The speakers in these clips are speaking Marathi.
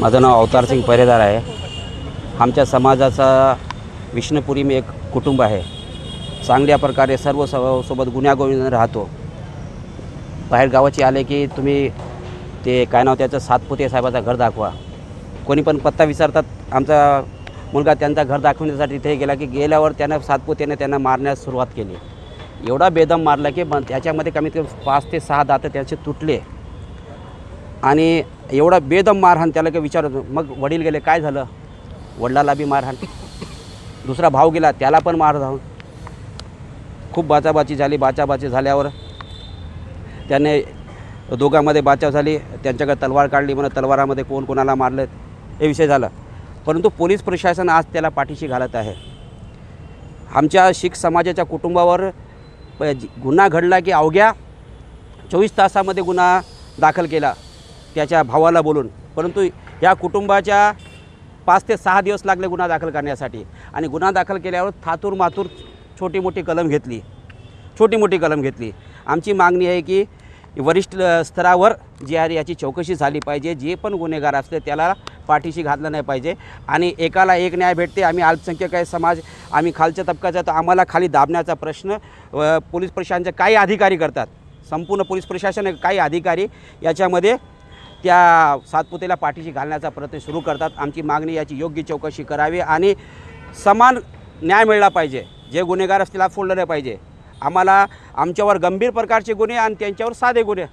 माझं नाव अवतार सिंग परेदार आहे. आमच्या समाजाचा विष्णुपुरी मी एक कुटुंब आहे. चांगल्या प्रकारे सर्व सो- सोबत गुन्ह्यागोविंद राहतो. बाहेर गावाची आले की तुम्ही ते काय नाव त्याचं सातपुते साहेबाचा घर दाखवा. कोणी पण पत्ता विचारतात आमचा मुलगा त्यांचा घर दाखवण्यासाठी इथे गेला की गेल्यावर त्यानं सातपुतेने त्यांना मारण्यास सुरुवात केली. एवढा बेदम मारला की मग त्याच्यामध्ये कमीत कमी पाच ते सहा दातं त्याचे तुटले. आणि एवढा बेदम मारहाण त्याला काही विचारतो मग वडील गेले काय झालं? वडिलाला बी मारहाण दुसरा भाऊ गेला त्याला पण मार धावून खूप बाचाबाची झाली बाचाबाची झाल्यावर त्याने दोघांमध्ये बाचाव झाली त्यांच्याकडे तलवार काढली म्हणून तलवारामध्ये कोण कोणाला मारलं हे विषय झाला. परंतु पोलीस प्रशासन आज त्याला पाठीशी घालत आहे. आमच्या शीख समाजाच्या कुटुंबावर प- गुन्हा घडला की अवघ्या चोवीस तासामध्ये गुन्हा दाखल केला. त्याच्या भावाला बोलून. परंतु या कुटुंबाच्या पाच ते सहा दिवस लागले गुन्हा दाखल करण्यासाठी. आणि गुन्हा दाखल केल्यावर थातूर मातूर छोटी मोठी कलम घेतली. छोटी मोठी कलम घेतली. आमची मागणी आहे की वरिष्ठ स्तरावर जी आहे याची चौकशी झाली पाहिजे. जे पण गुन्हेगार असले त्याला पाठीशी घातलं नाही पाहिजे. आणि एकाला एक न्याय भेटते. आम्ही अल्पसंख्याक आहे समाज आम्ही खालच्या तबक्याचा तर आम्हाला खाली दाबण्याचा प्रश्न पोलीस प्रशासनाचे काही अधिकारी करतात. संपूर्ण पोलीस प्रशासन काही अधिकारी याच्यामध्ये त्या सातपुतेला पाठीशी घालण्याचा प्रयत्न सुरू करतात. आमची मागणी याची योग्य चौकशी करावी आणि समान न्याय मिळला पाहिजे. जे गुन्हेगार असतील फोडलं नाही पाहिजे. आम्हाला आमच्यावर गंभीर प्रकारचे गुन्हे आणि त्यांच्यावर साधे गुन्हे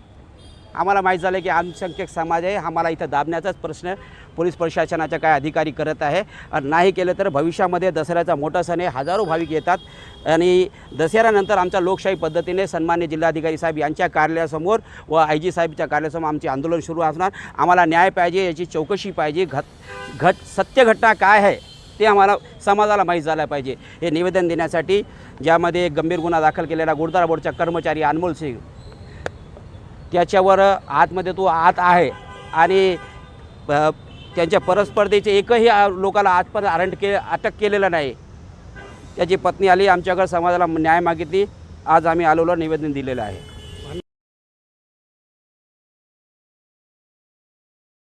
आम्हाला माहीत झालं की अल्पसंख्याक समाज आहे. आम्हाला इथं दाबण्याचाच प्रश्न पोलीस प्रशासनाच्या काय अधिकारी करत आहे. आणि नाही केलं तर भविष्यामध्ये दसऱ्याचा मोठा सण आहे. हजारो भाविक येतात. आणि दसऱ्यानंतर आमच्या लोकशाही पद्धतीने सन्मान्य जिल्हाधिकारी साहेब यांच्या कार्यालयासमोर व आय जी साहेबच्या कार्यालयासमोर आमचे आंदोलन सुरू असणार. आम्हाला न्याय पाहिजे याची चौकशी पाहिजे. घट घट सत्य घटना काय आहे ते आम्हाला समाजाला माहीत झालं पाहिजे. हे निवेदन देण्यासाठी ज्यामध्ये गंभीर गुन्हा दाखल केलेला गुरुद्वारा बोर्डचा कर्मचारी अनमोल सिंग त्याच्यावर आतमध्ये तो आत आहे आणि त्यांच्या परस्पर्धेचे एकही लोकाला आजपर्यंत अरंट के अटक केलेलं नाही. त्याची पत्नी आली आमच्याकडे समाजाला न्याय मागितली. आज आम्ही आलोला निवेदन दिलेलं आहे.